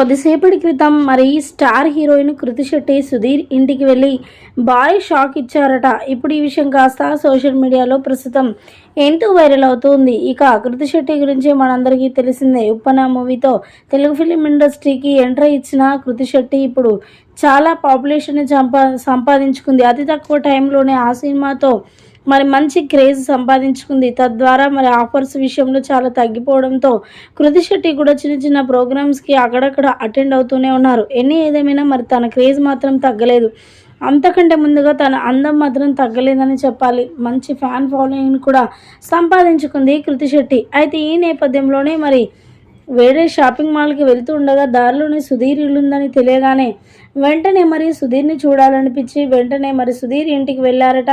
కొద్దిసేపటి క్రితం మరి స్టార్ హీరోయిన్ కృతి శెట్టి సుధీర్ ఇంటికి వెళ్ళి భారీ షాక్ ఇచ్చారట. ఇప్పుడు ఈ విషయం కాస్త సోషల్ మీడియాలో ప్రస్తుతం ఎంతో వైరల్ అవుతుంది. ఇక కృతి శెట్టి గురించి మనందరికీ తెలిసిందే. ఉప్పన మూవీతో తెలుగు ఫిలిం ఇండస్ట్రీకి ఎంట్రీ ఇచ్చిన కృతి శెట్టి ఇప్పుడు చాలా పాపులేషన్ సంపా సంపాదించుకుంది. అతి తక్కువ టైంలోనే ఆ సినిమాతో మరి మంచి క్రేజ్ సంపాదించుకుంది. తద్వారా మరి ఆఫర్స్ విషయంలో చాలా తగ్గిపోవడంతో కృతి శెట్టి కూడా చిన్న చిన్న ప్రోగ్రామ్స్కి అక్కడక్కడ అటెండ్ అవుతూనే ఉన్నారు. ఎన్ని ఏదేమైనా మరి తన క్రేజ్ మాత్రం తగ్గలేదు. అంతకంటే ముందుగా తన అందం మాత్రం తగ్గలేదని చెప్పాలి. మంచి ఫ్యాన్ ఫాలోయింగ్ కూడా సంపాదించుకుంది కృతి శెట్టి. అయితే ఈ నేపథ్యంలోనే మరి వేరే షాపింగ్ మాల్కి వెళ్తూ ఉండగా దారిలోనే సుధీర్ ఇల్లుందని తెలియగానే వెంటనే మరి సుధీర్ని చూడాలనిపించి వెంటనే మరి సుధీర్ ఇంటికి వెళ్ళారట.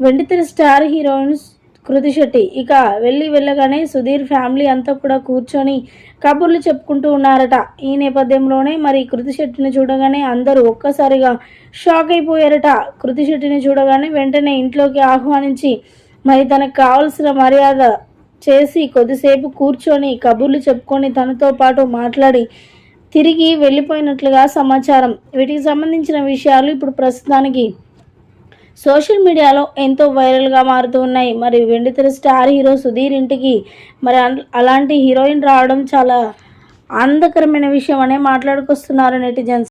వెండితెర స్టార్ హీరోయిన్ కృతి శెట్టి. ఇక వెళ్ళి వెళ్ళగానే సుధీర్ ఫ్యామిలీ అంతా కూడా కూర్చొని కబుర్లు చెప్పుకుంటూ ఉన్నారట. ఈ నేపథ్యంలోనే మరి కృతి శెట్టిని చూడగానే అందరూ ఒక్కసారిగా షాక్ అయిపోయారట. కృతి శెట్టిని చూడగానే వెంటనే ఇంట్లోకి ఆహ్వానించి మరి తనకు కావాల్సిన మర్యాద చేసి కొద్దిసేపు కూర్చొని కబుర్లు చెప్పుకొని తనతో పాటు మాట్లాడి తిరిగి వెళ్ళిపోయినట్లుగా సమాచారం. వీటికి సంబంధించిన విషయాలు ఇప్పుడు ప్రస్తుతానికి సోషల్ మీడియాలో ఎంతో వైరల్గా మారుతూ ఉన్నాయి. మరి వెండితెర స్టార్ హీరో సుధీర్ ఇంటికి మరి అన్- అలాంటి హీరోయిన్ రావడం చాలా ఆనందకరమైన విషయం అనే మాట్లాడుకొస్తున్నారు నెటిజన్స్.